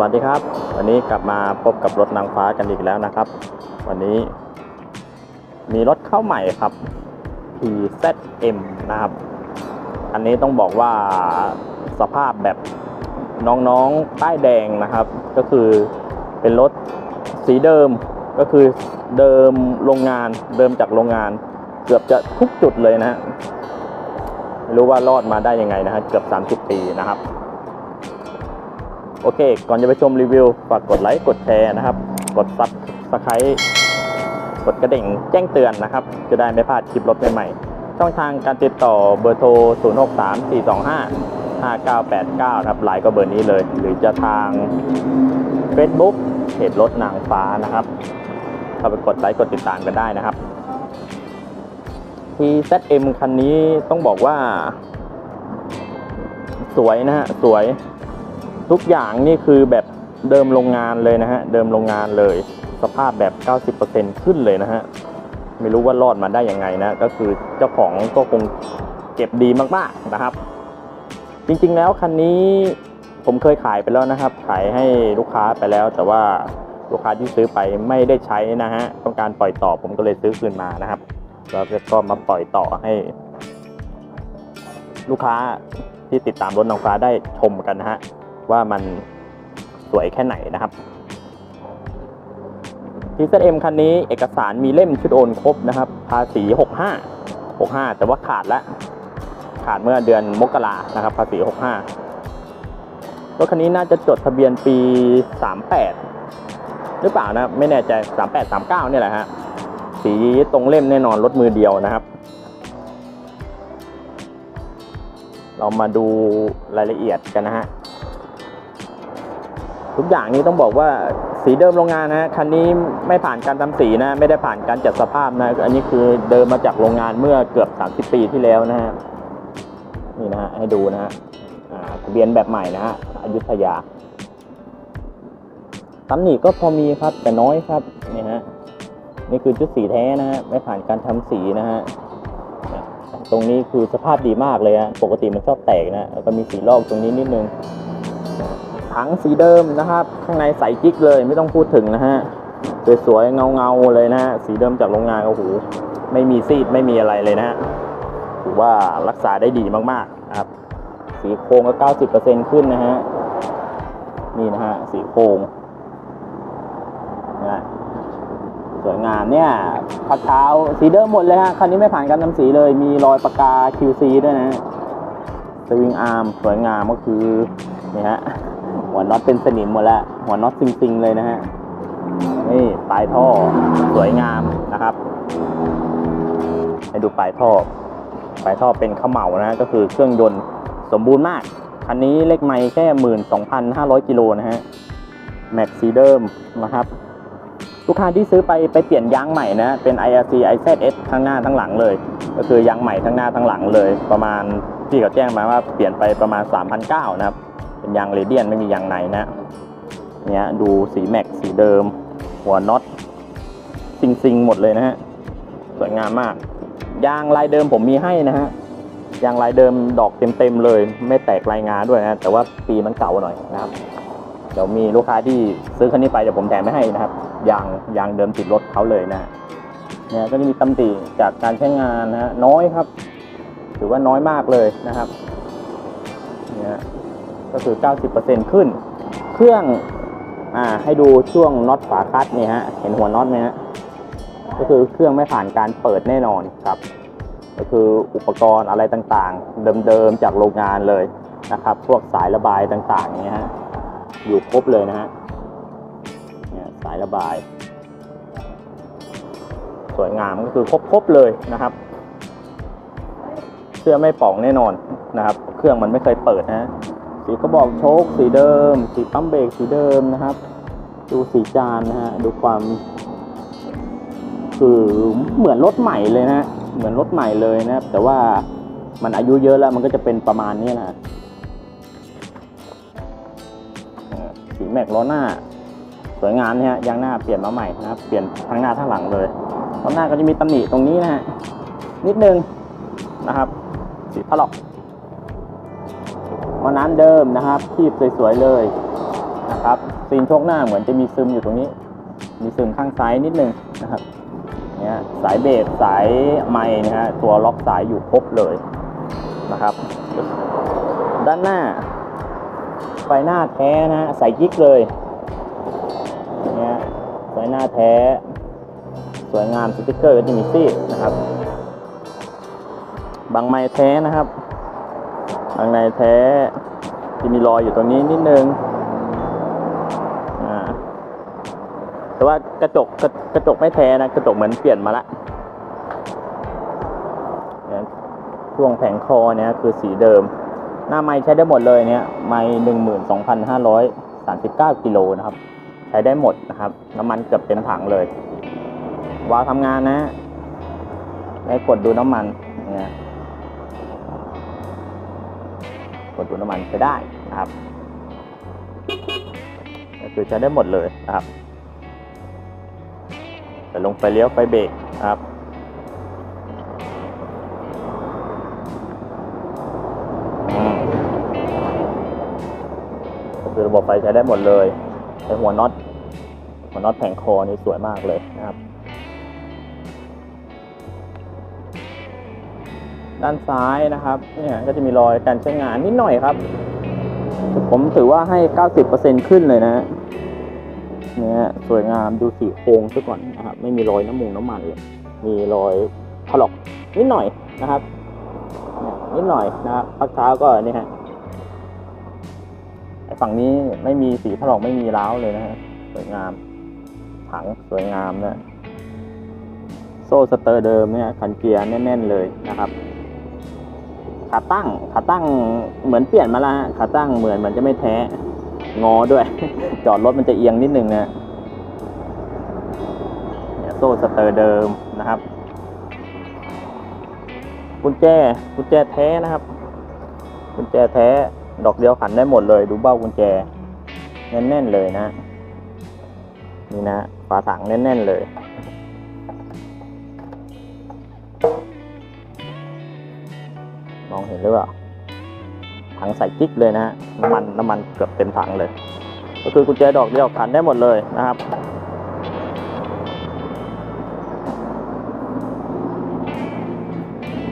วัสดีครับ วันนี้กลับมาพบกับรถนางฟ้ากันอีกแล้วนะครับ วันนี้ มีรถเข้าใหม่ครับ PZM นะครับ อันนี้ต้องบอกว่าสภาพแบบน้องๆป้ายแดงนะครับ ก็คือเป็นรถสีเดิมก็คือเดิมโรงงานเดิมจากโรงงาน เกือบจะทุกจุดเลยนะฮะไม่รู้ว่ารอดมาได้ยังไงนะฮะเกือบ 30 ปีนะครับ โอเค ก่อนจะไปชมรีวิว ฝากกดไลค์กดแชร์นะครับ กดซับสไครต์กดกระดิ่งแจ้งเตือนนะครับ จะได้ไม่พลาดคลิปรถใหม่ๆ ช่องทางการติดต่อเบอร์โทร 0 6 3 4 2 5 5 9 8 9 ครับไลน์ก็เบอร์นี้เลย หรือจะทาง Facebook เพจรถนางฟ้านะครับ เข้าไปกดไลค์กดติดตามกันได้นะครับ PZM คันนี้ต้องบอกว่า สวยนะฮะ สวย ทุกอย่างนี่คือแบบเดิมโรงงานเลยนะฮะ เดิมโรงงานเลย สภาพแบบ 90%ขึ้นเลยนะฮะ ไม่รู้ว่ารอดมาได้ยังไงนะ ก็คือเจ้าของก็คงเก็บดีมากๆนะครับ จริงๆแล้วคันนี้ผมเคยขายไปแล้วนะครับ ขายให้ลูกค้าไปแล้ว แต่ว่าลูกค้าที่ซื้อไปไม่ได้ใช้นะฮะ ต้องการปล่อยต่อผมก็เลยซื้อคืนมานะครับแล้วก็มาปล่อยต่อให้ ลูกค้าที่ติดตามรถนางฟ้าได้ชมกันนะฮะ ว่ามันสวยแค่ไหนนะครับ TZM คันนี้เอกสารมีเล่มชุดโอนครบนะครับ ภาษี 65 65 แต่ว่าขาดแล้วขาดเมื่อเดือนมกรานะครับ ภาษี 65 รถคันนี้น่าจะจดทะเบียนปี 38 หรือเปล่านะ ไม่แน่ใจ 38 39 เนี่ยแหละฮะ สีตรงเล่มแน่นอนรถมือเดียวนะครับ เรามาดูรายละเอียดกันนะฮะ ทุกอย่างนี้ต้องบอกว่าสีเดิมโรงงานนะฮะคันนี้ไม่ผ่านการทำสีนะ ไม่ได้ผ่านการจัดสภาพนะ อันนี้คือเดิมมาจากโรงงานเมื่อเกือบ 30 ปีที่แล้วนะฮะนี่นะฮะให้ดูนะฮะทะเบียนแบบใหม่นะฮะอยุธยาตำหนิก็พอมีครับแต่น้อยครับนี่ฮะนี่คือชุดสีแท้นะฮะไม่ผ่านการทำสีนะฮะตรงนี้คือสภาพดีมากเลยฮะปกติมันชอบแตกนะแล้วก็มีสีลอกตรงนี้นิดนึง ถังสีเดิมนะครับ ข้างในใสกิ๊กเลยไม่ต้องพูดถึงนะฮะสวยๆเงาๆเลยนะฮะสีเดิมจากโรงงานโอ้โหไม่มีซีดไม่มีอะไรเลยนะถือว่ารักษาได้ดีมากๆนะครับ สีโครงก็ 90%ขึ้นนะฮะนี่นะฮะสีโครงนะสวยงามเนี่ยพักเท้าสีเดิมหมดเลยฮะคันนี้ไม่ผ่านการทำสีเลยมีรอยปากกา QC ด้วยนะฮะสวิงอาร์มสวยงามก็คือนี่ฮะ หัวน็อตเป็นสนิมหมดแล้ว หัวน็อตซิงๆเลยนะฮะ นี่ปลายท่อสวยงามนะครับให้ดูปลายท่อ ปลายท่อเป็นข้าเหมานะฮะก็คือเครื่องยนต์สมบูรณ์มาก คันนี้เลขไมล์แค่หมื่นสองพันห้าร้อยกิโลนะฮะ แม็กสีเดิมนะครับลูกค้าที่ซื้อไปไปเปลี่ยนยางใหม่นะ เป็น IRC IZS ทั้งหน้าทั้งหลังเลย ก็คือยางใหม่ทั้งหน้าทั้งหลังเลย ประมาณที่เขาแจ้งมาว่าเปลี่ยนไปประมาณ 3,900 นะครับ เป็นยางเรเดียนไม่มียางในนะเนี่ยดูสีแม็กสีเดิม หัวน็อตซิงซิงๆหมดเลยนะฮะสวยงามมาก ยางลายเดิมผมมีให้นะฮะยางลายเดิมดอกเต็มๆเลย ไม่แตกลายงาด้วยนะแต่ว่าปีมันเก่าหน่อยนะครับเดี๋ยวมีลูกค้าที่ซื้อคันนี้ไปเดี๋ยวผมแถมไม่ให้นะครับยางยางเดิมติดรถเขาเลยนะเนี่ยก็จะมีตำติจากการใช้งานนะฮะน้อยครับ ถือว่าน้อยมากเลยนะครับเนี่ย ก็คือ 90%ขึ้น เครื่องอ่าให้ดูช่วงน็อตฝาคัดนี่ฮะ เห็นหัวน็อตไหมฮะ ก็คือเครื่องไม่ผ่านการเปิดแน่นอนครับ ก็คืออุปกรณ์อะไรต่างๆ เดิมๆ จากโรงงานเลยนะครับ พวกสายระบายต่างๆอย่างเงี้ยฮะ อยู่ครบเลยนะฮะเนี่ยสายระบาย สวยงามก็คือครบๆเลยนะครับเสื้อไม่ป่องแน่นอนนะครับ เครื่องมันไม่เคยเปิดนะ สีกระบอกโชคสีเดิม สีปั๊มเบรกสีเดิมนะครับ ดูสีจานนะฮะ ดูความคือเหมือนรถใหม่เลยนะ เหมือนรถใหม่เลยนะครับ แต่ว่ามันอายุเยอะแล้วมันก็จะเป็นประมาณนี้นะสีแม็กล้อหน้า สวยงามนี่ยฮะยางหน้าเปลี่ยนมาใหม่นะครับ เปลี่ยนทั้งหน้าทั้งหลังเลยล้อหน้าก็จะมีตำหนิตรงนี้นะฮะนิดนึงนะครับ สีถลอก มาน้ำเดิมนะครับคีบสวยๆเลยนะครับซีนโชคหน้าเหมือนจะมีซึมอยู่ตรงนี้ มีซึมข้างซ้ายนิดนึงนะครับเนี่ยสายเบรกสายไม้นะฮะตัวล็อกสายอยู่ครบเลยนะครับ ด้านหน้า ไฟหน้าแท้นะฮะใส่กิ๊กเลยเนี่ยไฟหน้าแท้ สวยงามสติ๊กเกอร์ก็จะมีซีนะครับบางไม้แท้นะครับ บางในแท้จะมีรอยอยู่ตรงนี้นิดนึงแต่ว่ากระจกกระกระจกไม่แท้นะกระจกเหมือนเปลี่ยนมาละช่วงแผงคอเนี่ยคือสีเดิม หน้าไม้ใช้ได้หมดเลยเนี่ยไม้หนึ่งหมื่นสองพันห้าร้อยสามสิบเก้ากิโลนะครับ ใช้ได้หมดนะครับน้ำมันเกือบเต็มถังเลยวาล์วทำงานนะได้กดดูน้ำมันเนี่ย กดดูน้ำมันใช้ได้นะครับก็คือใช้ได้หมดเลยนะครับแต่ลงไฟเลี้ยวไฟเบรกนะครับคือระบบไฟใช้ได้หมดเลยใช้หัวน็อตหัวน็อตแผงคอนี่สวยมากเลยนะครับ ด้านซ้ายนะครับ เนี่ยก็จะมีรอยการใช้งานนิดหน่อยครับ ผมถือว่าให้ 90%ขึ้นเลยนะเนี่ยสวยงามดูสีโครงซะก่อนนะครับ ไม่มีรอยน้ำมูกน้ำมันเลยมีรอยถลอกนิดหน่อยนะครับนิดหน่อยนะครับพักเท้าก็นี่ฮะไอฝั่งนี้ไม่มีสีถลอกไม่มีร้าวเลยนะฮะสวยงาม ถังสวยงามนะโซ่สเตอร์เดิมเนี่ยคันเกียร์แน่นๆเลยนะครับ ขาตั้งขาตั้งเหมือนเปลี่ยนมาละฮะขาตั้งเหมือนมันจะไม่แท้งอด้วย จอดรถมันจะเอียงนิดนึงนะเนี่ยโซ่สเตอร์เดิมนะครับกุญแจกุญแจแท้นะครับกุญแจแท้ดอกเดียวขันได้หมดเลย ดูเบ้ากุญแจ แน่นๆเลยนะนี่นะฝาถังแน่นๆเลย เห็นหรือเปล่าถังใส่กิ๊กเลยนะฮะน้ำมันน้ำมันเกือบเต็มถังเลย ก็คือกุญแจดอกเดียวขันได้หมดเลยนะครับ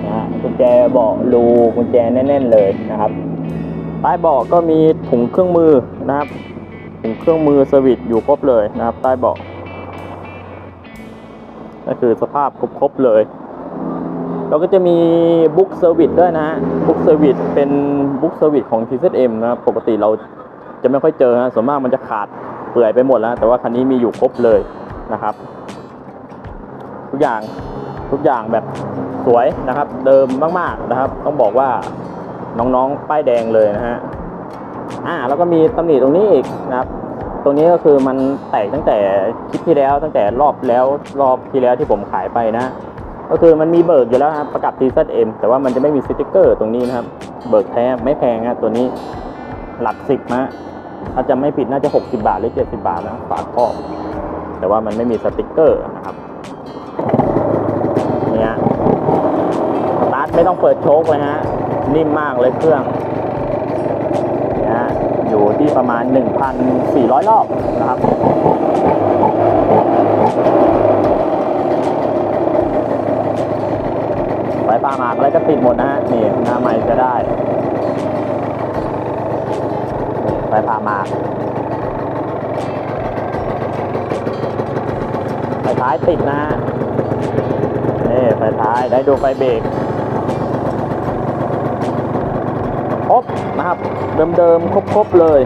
นะฮะกุญแจเบาะรูกุญแจแน่น ๆ เลยนะครับใต้เบาะก็มีถุงเครื่องมือนะครับถุงเครื่องมือเซอร์วิสอยู่ครบเลยนะครับ ใต้เบาะนั่นคือสภาพครบๆเลย เราก็จะมีบุ๊กเซอร์วิสด้วยนะฮะบุ๊กเซอร์วิสเป็นบุ๊กเซอร์วิสของ TZM นะปกติเราจะไม่ค่อยเจอนะส่วนมากมันจะขาดเปื่อยไปหมดแล้ว แต่ว่าคันนี้มีอยู่ครบเลยนะครับ ทุกอย่างทุกอย่างแบบสวยนะครับ เดิมมากๆนะครับ ต้องบอกว่าน้องๆป้ายแดงเลยนะฮะอ่าแล้วก็มีตำหนิตรงนี้อีกนะครับตรงนี้ก็คือมันแตกตั้งแต่คลิปที่แล้วตั้งแต่รอบแล้วรอบที่แล้วที่ผมขายไปนะ ก็คือมันมีเบิกอยู่แล้วครับประกับ TZM แต่ว่ามันจะไม่มีสติกเกอร์ตรงนี้นะครับ เบิกแท้ไม่แพงนะตัวนี้หลักสิบนะถ้าจะไม่ผิดน่าจะ 60 บาทหรือ 70 บาทนะฝาครอบแต่ว่ามันไม่มีสติกเกอร์นะครับเนี่ยตาร์ทไม่ต้องเปิดโชคเลยฮะนิ่มมากเลยเครื่องเนี่ยฮะอยู่ที่ประมาณ 1,400 รอบนะครับ ไฟป่าหมากอะไรก็ติดหมดนะฮะนี่หน้าไม้จะได้นี่ไฟป่าหมากไฟท้ายติดนะฮะนี่ไฟท้ายได้ดูไฟเบรกครบนะครับ เดิมๆครบๆเลย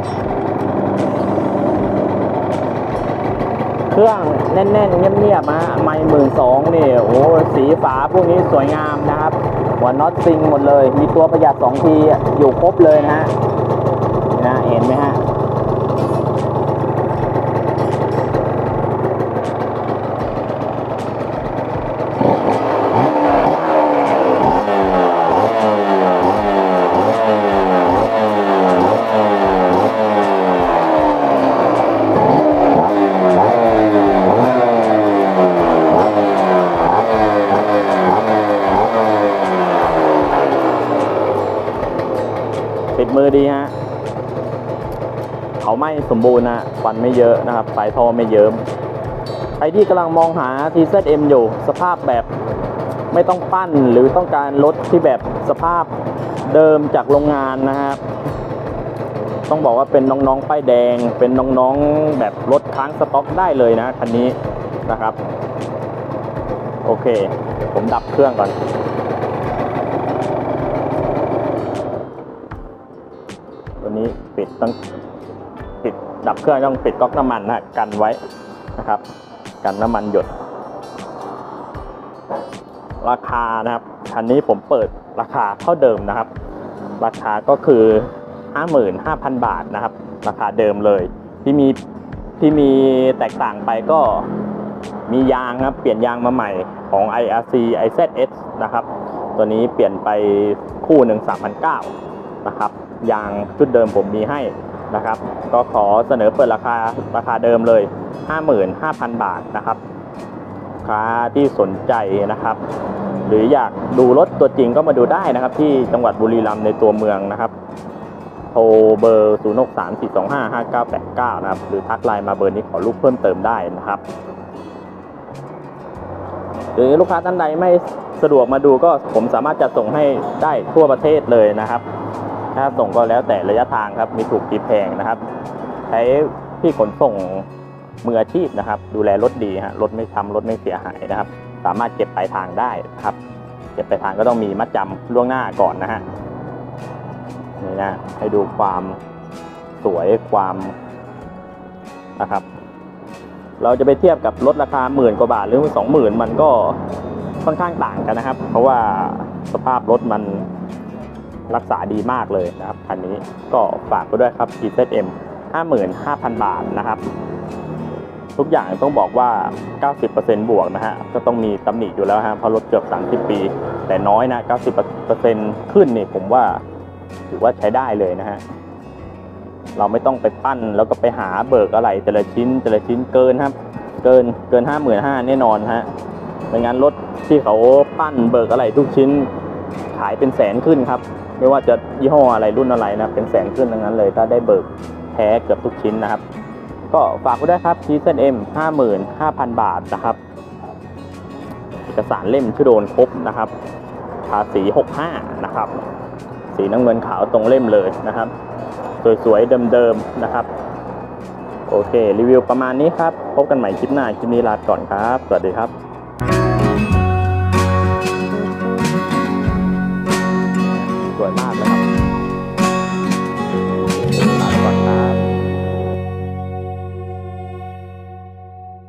เครื่องแน่นๆเงียบๆนะไม่หมื่นสองนี่โอ้สีฝาพวกนี้สวยงามนะครับ หัวน็อตซิงหมดเลย มีตัวประหยัดสองทีอยู่ครบเลยนะฮะนะเห็นไหมฮะ มือดีฮะเขาไม่สมบูรณ์นะควันไม่เยอะนะครับปลายท่อไม่เยิ้มใครที่กำลังมองหา TZM อยู่สภาพแบบไม่ต้องปั้นหรือต้องการรถที่แบบสภาพเดิมจากโรงงานนะครับ ต้องบอกว่าเป็นน้องๆป้ายแดง เป็นน้องๆแบบรถค้างสต็อกได้เลยนะคันนี้นะครับ โอเค ผมดับเครื่องก่อน ตัวนี้ปิดต้องปิดดับเครื่องต้องปิดก๊อกน้ำมันนะกันไว้นะครับ กันน้ำมันหยด ราคานะครับคันนี้ผมเปิดราคาเท่าเดิมนะครับ ราคาก็คือ 55,000 บาทนะครับ ราคาเดิมเลยที่มีที่มีแตกต่างไปก็มียางครับเปลี่ยนยางมาใหม่ของ IRC IZS นะครับ ตัวนี้เปลี่ยนไปคู่หนึ่ง3,900นะครับ ยางชุดเดิมผมมีให้นะครับ ก็ขอเสนอเปิดราคาราคาเดิมเลย 55,000 บาทนะครับค้าที่สนใจนะครับ หรืออยากดูรถตัวจริงก็มาดูได้นะครับ ที่จังหวัดบุรีรัมย์ในตัวเมืองนะครับ โทรเบอร์ 0 6 3 4 2 5 5 9 8 9 นะครับ หรือทักไลน์มาเบอร์นี้ขอรูปเพิ่มเติมได้นะครับ หรือลูกค้าท่านใดไม่สะดวกมาดูก็ผมสามารถจะส่งให้ได้ทั่วประเทศเลยนะครับ ถ้าส่งก็แล้วแต่ระยะทางครับ มีถูกมีแพงนะครับ ใช้พี่ขนส่งมืออาชีพนะครับ ดูแลรถดีฮะรถไม่ช้ำรถไม่เสียหายนะครับ สามารถเก็บปลายทางได้ครับ เก็บปลายทางก็ต้องมีมัดจำล่วงหน้าก่อนนะฮะนี่นะให้ดูความสวยความนะครับ เราจะไปเทียบกับรถราคาหมื่นกว่าบาทหรือสองหมื่นมันก็ค่อนข้างต่างกันนะครับ เพราะว่าสภาพรถมัน รักษาดีมากเลยนะครับคันนี้ก็ฝากไปด้วยครับ GZM 55,000 บาทนะครับ ทุกอย่างต้องบอกว่า 90%บวกนะฮะก็ต้องมีตำหนิอยู่แล้วฮะเพราะรถเกือบ30 ปี แต่น้อยนะ 90%ขึ้นนี่ผมว่าถือว่าใช้ได้เลยนะฮะเราไม่ต้องไปปั้นแล้วก็ไปหาเบิกอะไรแต่ละชิ้นแต่ละชิ้นเกินครับ เกินเกิน55,000แน่นอนฮะไม่งั้นรถที่เขาปั้นเบิกอะไรทุกชิ้นขายเป็นแสนขึ้นครับ ไม่ว่าจะยี่ห้ออะไรรุ่นอะไรนะเป็นแสนขึ้นทั้งนั้นเลย ถ้าได้เบิกแท้เกือบทุกชิ้นนะครับ ก็ฝากไว้ด้วยครับ GZM 55,000 บาทนะครับ เอกสารเล่มชื่อโดนครบนะครับภาษี 65 นะครับ สีน้ำเงินขาวตรงเล่มเลยนะครับ สวยๆ เดิมๆ นะครับ โอเค รีวิวประมาณนี้ครับ พบกันใหม่คลิปหน้า คลิปนี้ลาก่อนครับ สวัสดีครับ